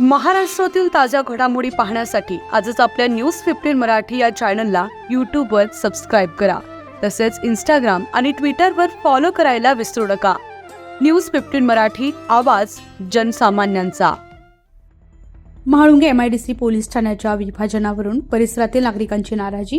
महाराष्ट्रातील ताज्या घडामोडी पाहण्यासाठी आजच आपल्या न्यूज फिफ्टीन मराठी या चॅनलला यूट्यूबवर सबस्क्राईब करा. तसेच इंस्टाग्राम आणि ट्विटरवर फॉलो करायला विसरू नका. न्यूज फिफ्टीन मराठी आवाज जनसामान्यांचा. म्हाळुंगे एमआयडीसी पोलीस ठाण्याच्या विभाजनावरून परिसरातील नागरिकांची नाराजी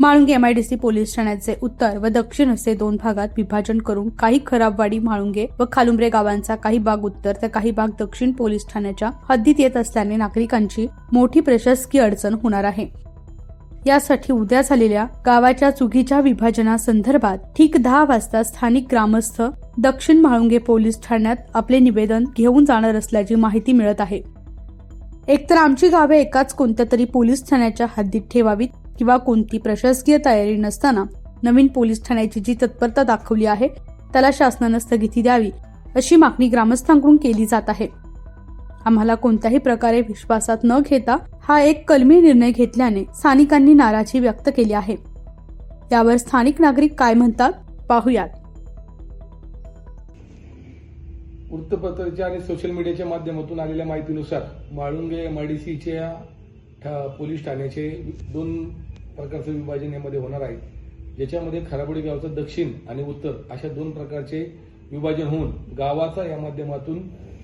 म्हाळुंगे एमआयडीसी पोलीस ठाण्याचे उत्तर व दक्षिण असे दोन भागात विभाजन करून काही खराबवाडी म्हाळुंगे व खालुंब्रे गावांचा काही भाग उत्तर तर काही भाग दक्षिण पोलीस ठाण्याच्या हद्दीत येत असल्याने नागरिकांची मोठी प्रशासकीय अडचण होणार आहे. यासाठी उद्या झालेल्या गावाच्या चुकीच्या विभाजनासंदर्भात ठीक दहा वाजता स्थानिक ग्रामस्थ दक्षिण म्हाळुंगे पोलीस ठाण्यात आपले निवेदन घेऊन जाणार असल्याची माहिती मिळत आहे. एकतर आमची गावे एकाच कोणत्या तरी पोलीस ठाण्याच्या हद्दीत ठेवावीत किंवा कोणती प्रशासकीय तयारी नसताना नवीन पोलीस ठाण्याची जी तत्परता दाखवली आहे त्याला शासनानं स्थगिती द्यावी अशी मागणी ग्रामस्थांकडून केली जात आहे. आम्हाला कोणत्याही प्रकारे विश्वासात न घेता हा एक कलमी निर्णय घेतल्याने स्थानिकांनी नाराजी व्यक्त केली आहे. यावर स्थानिक नागरिक काय म्हणतात पाहुयात. वृत्तपत्राच्या आणि सोशल मीडियाच्या माध्यमातून आलेल्या माहितीनुसार माळुंगे एमआयडीसीच्या पोलीस ठाण्याचे दोन प्रकारचं विभाजन यामध्ये होणार आहे. ज्याच्यामध्ये खराबडी गावचं दक्षिण आणि उत्तर अशा दोन प्रकारचे विभाजन होऊन गावाचा या माध्यमातून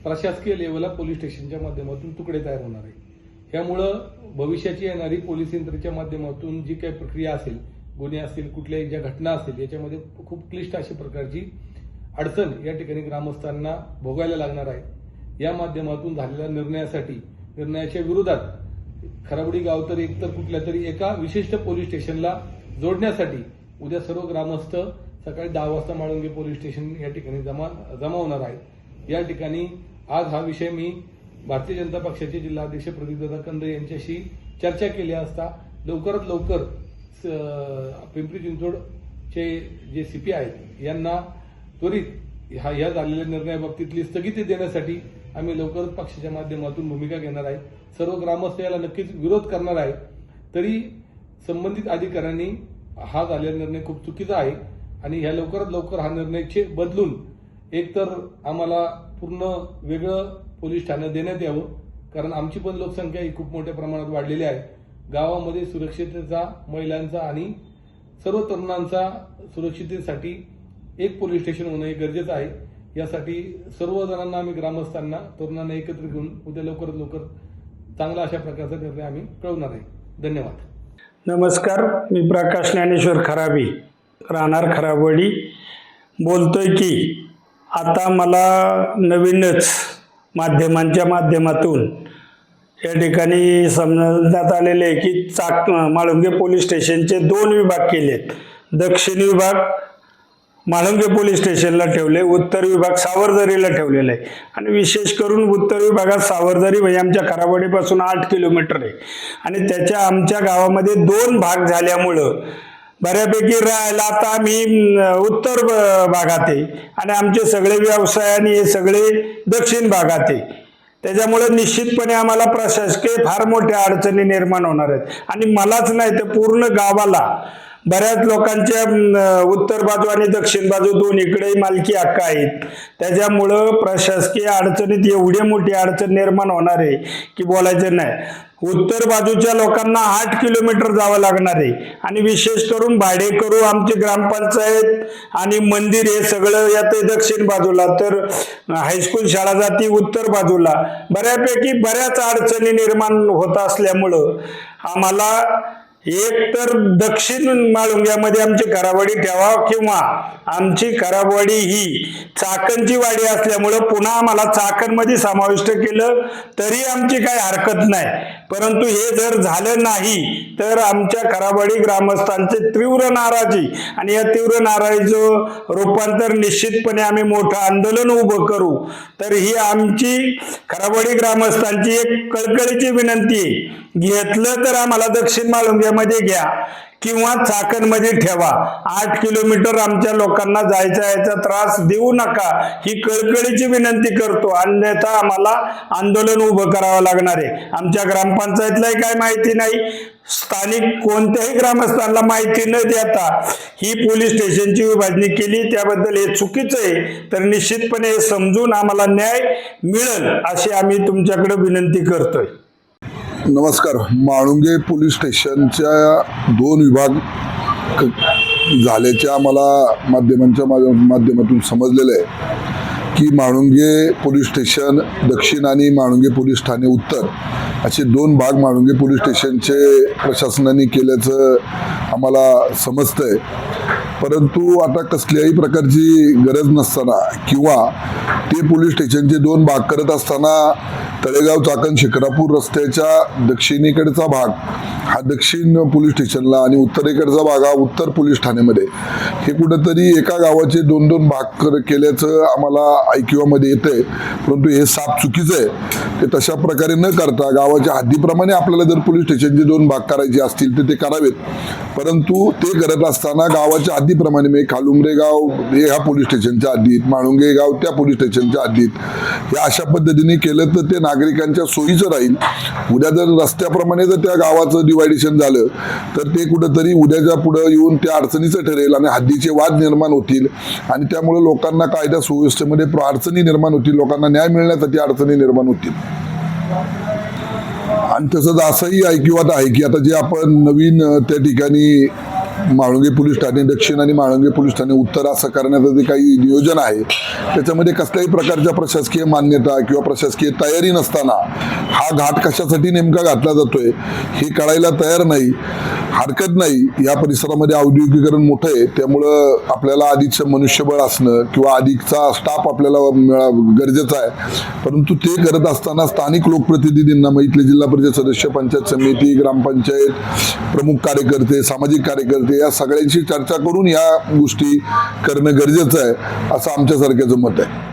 प्रशासकीय लेवलला पोलीस स्टेशनच्या माध्यमातून तुकडे तयार होणार आहे. त्यामुळं भविष्याची येणारी पोलीस यंत्रणेच्या माध्यमातून जी काही प्रक्रिया असेल गुन्हे असतील कुठल्याही ज्या घटना असतील याच्यामध्ये खूप क्लिष्ट अशा प्रकारची अडचण या ठिकाणी ग्रामस्थांना भोगायला लागणार आहे. या माध्यमातून झालेल्या निर्णयासाठी निर्णयाच्या विरोधात खराबडी गाव तर एकतर कुठल्या तरी एका विशिष्ट पोलीस स्टेशनला जोडण्यासाठी उद्या सर्व ग्रामस्थ सकाळी दहा वाजता माळुंगे पोलीस स्टेशन या ठिकाणी जमा जमा होणार आहे या ठिकाणी आज हा विषय मी भारतीय जनता पक्षाचे जिल्हाध्यक्ष प्रदीपदादा कंद यांच्याशी चर्चा केली असता लवकरात लवकर पिंपरी चिंचवडचे जे सीपी आहेत यांना त्वरित ह्या ह्या झालेल्या निर्णयाबाबतीतली स्थगिती देण्यासाठी आम्ही लवकरच पक्षाच्या माध्यमातून भूमिका घेणार आहे. सर्व ग्रामस्थ याला नक्कीच विरोध करणार आहे. तरी संबंधित अधिकाऱ्यांनी हा झालेला निर्णय खूप चुकीचा आहे आणि ह्या लवकरात लवकर हा निर्णय बदलून एकतर आम्हाला पूर्ण वेगळं पोलीस ठाणं देण्यात यावं. कारण आमची पण लोकसंख्या ही खूप मोठ्या प्रमाणात वाढलेली आहे. गावामध्ये सुरक्षिततेचा महिलांचा आणि सर्व तरुणांचा सुरक्षिततेसाठी एक पोलीस स्टेशन होणं हे गरजेचं आहे. यासाठी सर्व जणांना आम्ही ग्रामस्थांना तरुणांना एकत्र घेऊन उद्या लवकरात लवकर चांगला अशा प्रकारचा निर्णय आम्ही कळवणार आहे. धन्यवाद. नमस्कार मी प्रकाश ज्ञानेश्वर खराबी राहणार खराबवाडी. बोलतोय की आता मला नवीनच माध्यमांच्या माध्यमातून या ठिकाणी समजण्यात आलेले आहे की चाक माळुंगे पोलीस स्टेशनचे दोन विभाग केलेत. दक्षिण विभाग म्हाळुंगे पोलीस स्टेशनला ठेवले उत्तर विभाग सावरदरीला ठेवलेला आहे. आणि विशेष करून उत्तर विभागात सावरदरी म्हणजे आमच्या खराबडीपासून आठ किलोमीटर आहे. आणि त्याच्या आमच्या गावामध्ये दोन भाग झाल्यामुळं बऱ्यापैकी राहायला आता आम्ही उत्तर ब- भागात आहे. आणि आमचे सगळे व्यवसाय आणि हे सगळे दक्षिण भागात आहे. त्याच्यामुळे निश्चितपणे आम्हाला प्रशासकीय फार मोठ्या अडचणी निर्माण होणार आहेत. आणि मलाच नाही तर पूर्ण गावाला बऱ्याच लोकांच्या उत्तर बाजू आणि दक्षिण बाजू दोन्हीकडे मालकी हक्क आहेत. त्याच्यामुळं प्रशासकीय अडचणीत एवढी मोठी अडचण निर्माण होणार आहे की बोलायचं नाही. उत्तर बाजूच्या लोकांना आठ किलोमीटर जावं लागणार आहे. आणि विशेष करून भाडेकरू आमची ग्रामपंचायत आणि मंदिर हे सगळं यात दक्षिण बाजूला तर हायस्कूल शाळा जाती उत्तर बाजूला. बऱ्यापैकी बऱ्याच अडचणी निर्माण होत असल्यामुळं आम्हाला एक तर दक्षिण माळुंग्यामध्ये आमची खराबवाडी ठेवा किंवा आमची करावाडी ही चाकणची वाडी असल्यामुळं पुन्हा आम्हाला चाकणमध्ये समाविष्ट केलं तरी आमची काही हरकत नाही. परंतु हे जर झालं नाही तर आमच्या खराबाडी ग्रामस्थांचे तीव्र नाराजी आणि या तीव्र नाराजीचं रूपांतर निश्चितपणे आम्ही मोठं आंदोलन उभं करू. तर ही आमची खराबाडी ग्रामस्थांची एक कळकळीची विनंती आहे. घेतलं तर आम्हाला दक्षिण माळुंग्यामध्ये घ्या. किंवा चाकणमध्ये ठेवा. आठ किलोमीटर आमच्या लोकांना जायचा याचा त्रास देऊ नका. ही कळकळीची विनंती करतो. अन्यथा आम्हाला आंदोलन उभं करावं लागणार आहे. आमच्या ग्रामपंचायतलाही काय माहिती नाही. स्थानिक कोणत्याही ग्रामस्थांना माहिती न देता ही पोलीस स्टेशनची विभाजणी केली. त्याबद्दल हे चुकीचं आहे. तर निश्चितपणे हे समजून आम्हाला न्याय मिळेल अशी आम्ही तुमच्याकडे विनंती करतोय. नमस्कार. माळुंगे पोलीस स्टेशनच्या दोन विभाग झाल्याच्या मला आम्हाला माध्यमांच्या माध्यमातून समजलेलं आहे की माळुंगे पोलीस स्टेशन दक्षिण आणि माळुंगे पोलीस ठाणे उत्तर असे दोन भाग माळुंगे पोलीस स्टेशनचे प्रशासनाने केल्याचं आम्हाला समजतं आहे परंतु आता कसल्याही प्रकारची गरज नसताना किंवा ते पोलीस स्टेशनचे दोन भाग करत असताना तळेगाव चाकण शिक्रापूर रस्त्याच्या दक्षिणेकडचा भाग हा दक्षिण पोलीस स्टेशनला आणि उत्तरेकडचा भाग हा उत्तर पोलीस ठाण्यामध्ये हे कुठंतरी एका गावाचे दोन दोन भाग कर केल्याचं आम्हाला ऐकिवामध्ये येतंय. परंतु हे साप चुकीचं आहे. ते तशा प्रकारे न करता गावाच्या हद्दीप्रमाणे आपल्याला जर पोलीस स्टेशनचे दोन भाग करायचे असतील तर ते करावेत. परंतु ते करत असताना गावाच्या हद्दीप्रमाणे म्हणजे खालुमरेगाव हे ह्या पोलीस स्टेशनच्या हद्दीत माळुंगे गाव त्या पोलीस स्टेशनच्या हद्दीत हे अशा पद्धतीने केलं तर ते नागरिकांच्या सोयीचं राहील. उद्या जर रस्त्याप्रमाणे जर त्या गावाचं डिवायडेशन झालं तर ते कुठंतरी उद्याच्या पुढं येऊन त्या अडचणीचं ठरेल आणि हद्दीचे वाद निर्माण होतील. आणि त्यामुळे लोकांना कायदा सुव्यवस्थेमध्ये अडचणी निर्माण होतील. लोकांना न्याय मिळण्यासाठी अडचणी निर्माण होतील. आणि तसंच असंही ऐकिवात आहे की आता जे आपण नवीन त्या ठिकाणी माळुंगे पोलीस ठाणे दक्षिण आणि माळुंगे पोलीस ठाणे उत्तर असं करण्याचं जे काही नियोजन आहे त्याच्यामध्ये कसल्याही प्रकारच्या प्रशासकीय मान्यता किंवा प्रशासकीय तयारी नसताना हा घाट कशासाठी नेमका घातला जातोय हे कळायला तयार नाही हरकत नाही. या परिसरामध्ये औद्योगिकरण मोठं आहे त्यामुळं आपल्याला अधिकचं मनुष्यबळ असणं किंवा अधिकचा स्टाफ आपल्याला गरजेचा आहे. परंतु ते करत असताना स्थानिक लोकप्रतिनिधींना मग इथले जिल्हा परिषद सदस्य पंचायत समिती ग्रामपंचायत प्रमुख कार्यकर्ते सामाजिक कार्यकर्ते म्हणजे या सगळ्यांशी चर्चा करून या गोष्टी करणं गरजेचं आहे असं आमच्यासारख्याचं मत आहे.